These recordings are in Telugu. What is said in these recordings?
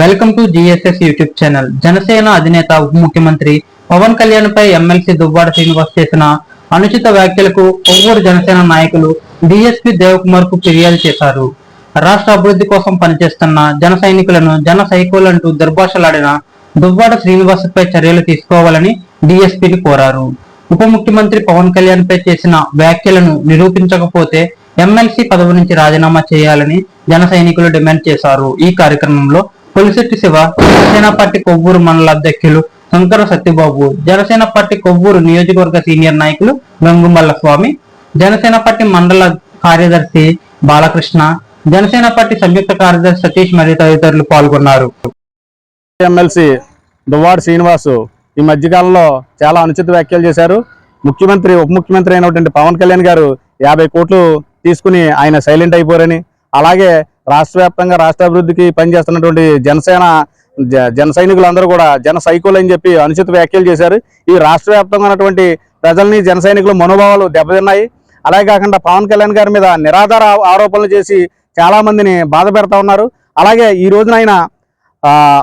Welcome to GSS YouTube channel Janasena అధినేత ఉప ముఖ్యమంత్రి పవన్ కళ్యాణ్ పై ఎమ్మెల్సీ దువ్వాడ శ్రీనివాస్ చేసిన అనుచిత వ్యాఖ్యలకు కొవ్వూరు జనసేన నాయకులు డిఎస్పి దేవకుమార్కు ఫిర్యాదు చేశారు. రాష్ట్ర అభివృద్ధి కోసం పనిచేస్తున్న జన సైనికులను జన సైకోలంటూ దుర్భాషలాడిన దువ్వాడ శ్రీనివాస్ పై చర్యలు తీసుకోవాలని డిఎస్పిని కోరారు. ఉప ముఖ్యమంత్రి పవన్ కళ్యాణ్ పై చేసిన వ్యాఖ్యలను నిరూపించకపోతే ఎమ్మెల్సీ పదవి నుంచి రాజీనామా చేయాలని జన సైనికులు డిమాండ్ చేశారు. ఈ కార్యక్రమంలో పులిశెట్టి శివ జనసేన పార్టీ కొవ్వూరు మండల అధ్యక్షులు శంకర సత్యబాబు జనసేన పార్టీ కొవ్వూరు నియోజకవర్గ సీనియర్ నాయకులు గంగుమల్ల స్వామి జనసేన పార్టీ మండల కార్యదర్శి బాలకృష్ణ జనసేన పార్టీ సంయుక్త కార్యదర్శి సతీష్ మరియు తదితరులు పాల్గొన్నారు. ఎమ్మెల్సీ దువ్వాడు శ్రీనివాసు ఈ మధ్యకాలంలో చాలా అనుచిత వ్యాఖ్యలు చేశారు. ముఖ్యమంత్రి ఉప ముఖ్యమంత్రి అయినటువంటి పవన్ కళ్యాణ్ గారు యాభై కోట్లు తీసుకుని ఆయన సైలెంట్ అయిపోరని అలాగే రాష్ట్ర వ్యాప్తంగా రాష్ట్ర అభివృద్ధికి పనిచేస్తున్నటువంటి జనసేన జ- జన సైనికులందరూ కూడా జన సైకులు అని చెప్పి అనుచిత వ్యాఖ్యలు చేశారు. ఈ రాష్ట్ర వ్యాప్తంగా ఉన్నటువంటి ప్రజల్ని జన సైనికుల మనోభావాలు దెబ్బతిన్నాయి. అలాగే కాకుండా పవన్ కళ్యాణ్ గారి మీద నిరాధార ఆరోపణలు చేసి చాలా మందిని బాధ పెడతా ఉన్నారు. అలాగే ఈ రోజున ఆయన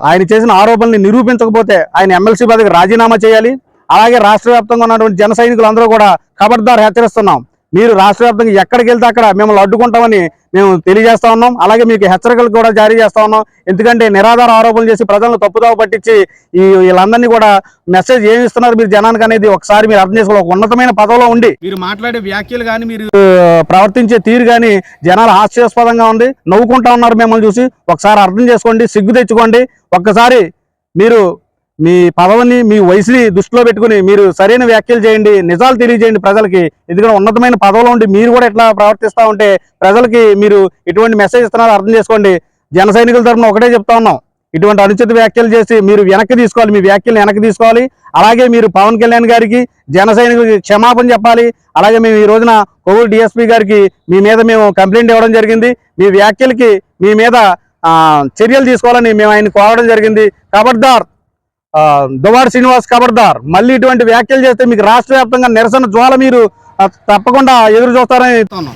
ఆయన చేసిన ఆరోపణల్ని నిరూపించకపోతే ఆయన ఎమ్మెల్సీ పదవికి రాజీనామా చేయాలి. అలాగే రాష్ట్ర వ్యాప్తంగా ఉన్నటువంటి జన సైనికులందరూ కూడా ఖబర్దార్ హెచ్చరిస్తున్నాం. మీరు రాష్ట్ర వ్యాప్తంగా ఎక్కడికి వెళ్తే అక్కడ మిమ్మల్ని అడ్డుకుంటామని మేము తెలియజేస్తా ఉన్నాం. అలాగే మీకు హెచ్చరికలు కూడా జారీ చేస్తా ఉన్నాం. ఎందుకంటే నిరాధార ఆరోపణలు చేసి ప్రజలను తప్పుదావ పట్టించి ఈ వీళ్ళందరినీ కూడా మెసేజ్ ఏమి ఇస్తున్నారు మీరు జనానికి అనేది ఒకసారి మీరు అర్థం చేసుకోవాలి. ఒక ఉన్నతమైన పదవిలో ఉండి మీరు మాట్లాడే వ్యాఖ్యలు కానీ మీరు ప్రవర్తించే తీరు కానీ జనాలు హాస్యాస్పదంగా ఉంది. నవ్వుకుంటా ఉన్నారు మిమ్మల్ని చూసి. ఒకసారి అర్థం చేసుకోండి సిగ్గు తెచ్చుకోండి. ఒక్కసారి మీరు మీ పదవిని మీ వయసుని దృష్టిలో పెట్టుకుని మీరు సరైన వ్యాఖ్యలు చేయండి నిజాలు తెలియజేయండి ప్రజలకి. ఎందుకంటే ఉన్నతమైన పదవిలో ఉండి మీరు కూడా ఇట్లా ప్రవర్తిస్తూ ఉంటే ప్రజలకి మీరు ఎటువంటి మెసేజ్ ఇస్తున్నారో అర్థం చేసుకోండి. జన సైనికుల తరఫున ఒకటే చెప్తా ఉన్నాం. ఇటువంటి అనుచిత వ్యాఖ్యలు చేసి మీరు వెనక్కి తీసుకోవాలి మీ వ్యాఖ్యలు వెనక్కి తీసుకోవాలి. అలాగే మీరు పవన్ కళ్యాణ్ గారికి జన సైనికులకి క్షమాపణ చెప్పాలి. అలాగే మేము ఈ రోజున కోవిడ్ డిఎస్పీ గారికి మీ మీద మేము కంప్లైంట్ ఇవ్వడం జరిగింది. మీ వ్యాఖ్యలకి మీ మీద చర్యలు తీసుకోవాలని మేము ఆయన కోరడం జరిగింది. ఖబర్దార్ ఆ, శ్రీనివాస్ ఖబర్దార్ మళ్ళీ ఇటువంటి వ్యాఖ్యలు చేస్తే మీకు రాష్ట్ర వ్యాప్తంగా నిరసన జ్వాల మీరు తప్పకుండా ఎదురు చూస్తారని చెప్తున్నాం